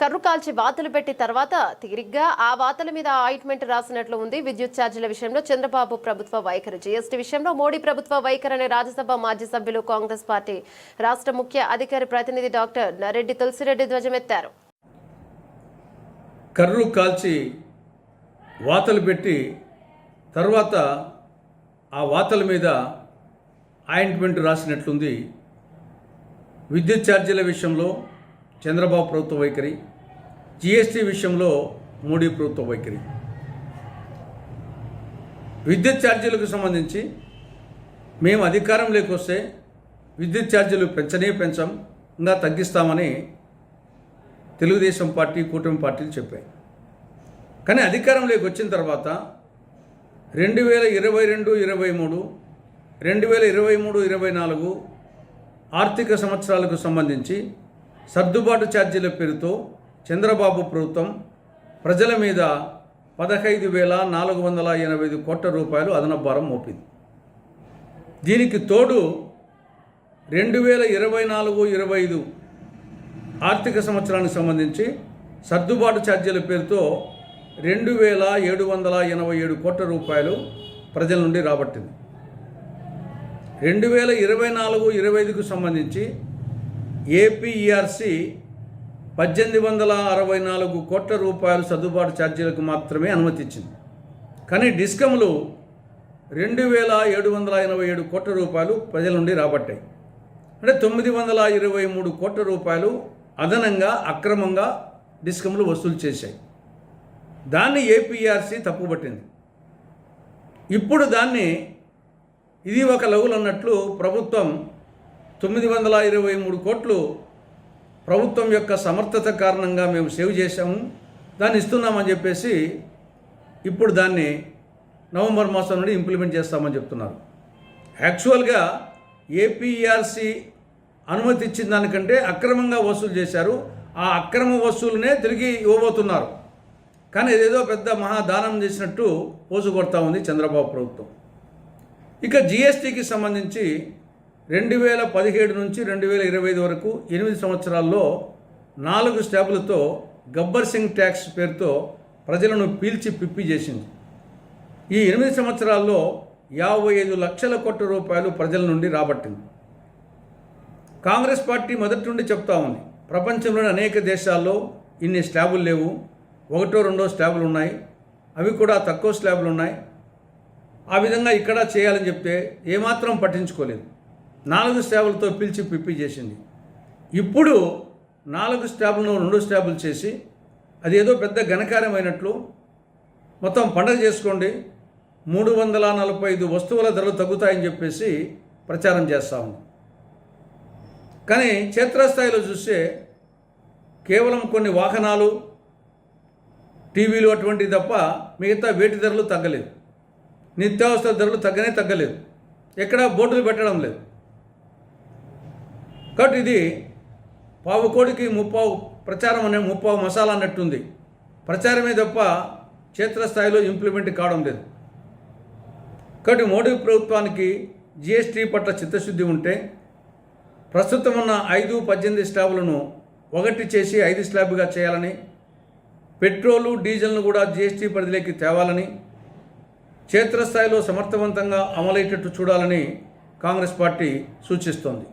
కర్రు కాల్చి వాతలు పెట్టి తర్వాత తిరిగ్గా ఆ వాతల మీద ఆయింట్మెంట్ రాసినట్లు ఉంది. విద్యుత్ ఛార్జీల విషయంలో చంద్రబాబు ప్రభుత్వ వైఖరి. జీఎస్టీ విషయంలో మోడీ ప్రభుత్వ వైఖరి అనే రాజ్యసభ మాజీ సభ్యులు కాంగ్రెస్ పార్టీ రాష్ట్ర ముఖ్య అధికారి ప్రతినిధి డాక్టర్ నరెడ్డి తులసిరెడ్డి ధ్వజమెత్తారు. కర్రు కాల్చి వాతలు పెట్టి తర్వాత ఆ వాతల మీద ఆయింట్మెంట్ రాసినట్లుంది. విద్యుత్ ఛార్జీల విషయంలో చంద్రబాబు ప్రభుత్వ వైఖరి జిఎస్టీ విషయంలో మోడీ ప్రభుత్వ వైఖరి. విద్యుత్ ఛార్జీలకు సంబంధించి మేము అధికారంలోకి వస్తే విద్యుత్ ఛార్జీలు పెంచనే పెంచం ఇంకా తగ్గిస్తామని తెలుగుదేశం పార్టీ కూటమి పార్టీలు చెప్పాయి. కానీ అధికారంలోకి వచ్చిన తర్వాత రెండు వేల ఇరవై రెండు ఇరవై మూడు రెండు వేల ఇరవై మూడు ఇరవై నాలుగు ఆర్థిక సంవత్సరాలకు సంబంధించి సర్దుబాటు ఛార్జీల పేరుతో చంద్రబాబు ప్రభుత్వం ప్రజల మీద పదహైదు వేల నాలుగు వందల ఎనభై ఐదు కోట్ల రూపాయలు అదనపు భారం మోపింది. దీనికి తోడు రెండు వేల ఇరవై నాలుగు ఇరవై ఐదు ఆర్థిక సంవత్సరానికి సంబంధించి సర్దుబాటు ఛార్జీల పేరుతో రెండు వేల ఏడు వందల ఎనభై ఏడు కోట్ల రూపాయలు ప్రజల నుండి రాబట్టింది. రెండు వేల ఇరవై నాలుగు ఇరవై ఐదుకు సంబంధించి ఏపీఈఆర్సి పద్దెనిమిది వందల అరవై నాలుగు కోట్ల రూపాయలు సర్దుబాటు ఛార్జీలకు మాత్రమే అనుమతి ఇచ్చింది కానీ డిస్కమ్లు రెండు వేల ఏడు వందల ఎనభై ఏడు కోట్ల రూపాయలు ప్రజల నుండి రాబట్టాయి. అంటే తొమ్మిది వందల ఇరవై మూడు కోట్ల రూపాయలు అదనంగా అక్రమంగా డిస్కమ్లు వసూలు చేశాయి. దాన్ని ఏపీఆర్సీ తప్పుపట్టింది ఇప్పుడు దాన్ని ఇది ఒక లఘులు అన్నట్లు ప్రభుత్వం తొమ్మిది వందల ఇరవై మూడు కోట్లు ప్రభుత్వం యొక్క సమర్థత కారణంగా మేము సేవ్ చేశాము. దాన్ని ఇస్తున్నామని చెప్పేసి ఇప్పుడు దాన్ని నవంబర్ మాసం నుండి ఇంప్లిమెంట్ చేస్తామని చెప్తున్నారు. యాక్చువల్గా ఏపీఆర్సి అనుమతి ఇచ్చిన దానికంటే అక్రమంగా వసూలు చేశారు. ఆ అక్రమ వసూలునే తిరిగి ఇవ్వబోతున్నారు. కానీ ఇదేదో పెద్ద మహాదానం చేసినట్టు పోసు కొడతా ఉంది చంద్రబాబు ప్రభుత్వం. ఇక జిఎస్టీకి సంబంధించి రెండు వేల పదిహేడు నుంచి రెండు వేల ఇరవై ఐదు వరకు ఎనిమిది సంవత్సరాల్లో నాలుగు స్టాపులతో గబ్బర్ సింగ్ ట్యాక్స్ పేరుతో ప్రజలను పీల్చి పిప్పి చేసింది. ఈ ఎనిమిది సంవత్సరాల్లో యాభై ఐదు లక్షల కోట్ల రూపాయలు ప్రజల నుండి రాబట్టింది. కాంగ్రెస్ పార్టీ మొదటి నుండి చెప్తా ఉంది ప్రపంచంలోని అనేక దేశాల్లో ఇన్ని స్లాబులు లేవు. ఒకటో రెండో స్లాబులు ఉన్నాయి. అవి కూడా తక్కువ స్లాబులు ఉన్నాయి. ఆ విధంగా ఇక్కడ చేయాలని చెప్తే ఏమాత్రం పట్టించుకోలేదు. నాలుగు స్టాబులతో పిలిచి పిప్పి చేసింది. ఇప్పుడు నాలుగు స్టాబులను రెండు స్టాబులు చేసి అది ఏదో పెద్ద ఘనకార్యమైనట్లు మొత్తం పండగ చేసుకోండి మూడు వందల నలభై ఐదు వస్తువుల ధరలు తగ్గుతాయని చెప్పేసి ప్రచారం చేస్తా ఉంది. కానీ క్షేత్రస్థాయిలో చూస్తే కేవలం కొన్ని వాహనాలు టీవీలు అటువంటివి తప్ప మిగతా వేటి ధరలు తగ్గలేదు. నిత్యావసర ధరలు తగ్గనే తగ్గలేదు. ఎక్కడా బోర్డులు పెట్టడం లేదు. కాబట్టి ఇది పావు కోడికి ముప్పావు ప్రచారం అనే ముప్పావు మసాలా అన్నట్టుంది. ప్రచారమే తప్ప క్షేత్రస్థాయిలో ఇంప్లిమెంట్ కావడం లేదు. కాబట్టి మోడీ ప్రభుత్వానికి జిఎస్టీ పట్ల చిత్తశుద్ధి ఉంటే ప్రస్తుతం ఉన్న ఐదు పద్దెనిమిది స్లాబులను ఒకటి చేసి ఐదు స్లాబ్గా చేయాలని పెట్రోలు డీజిల్ను కూడా జిఎస్టీ పరిధిలోకి తేవాలని క్షేత్రస్థాయిలో సమర్థవంతంగా అమలయ్యేటట్టు చూడాలని కాంగ్రెస్ పార్టీ సూచిస్తోంది.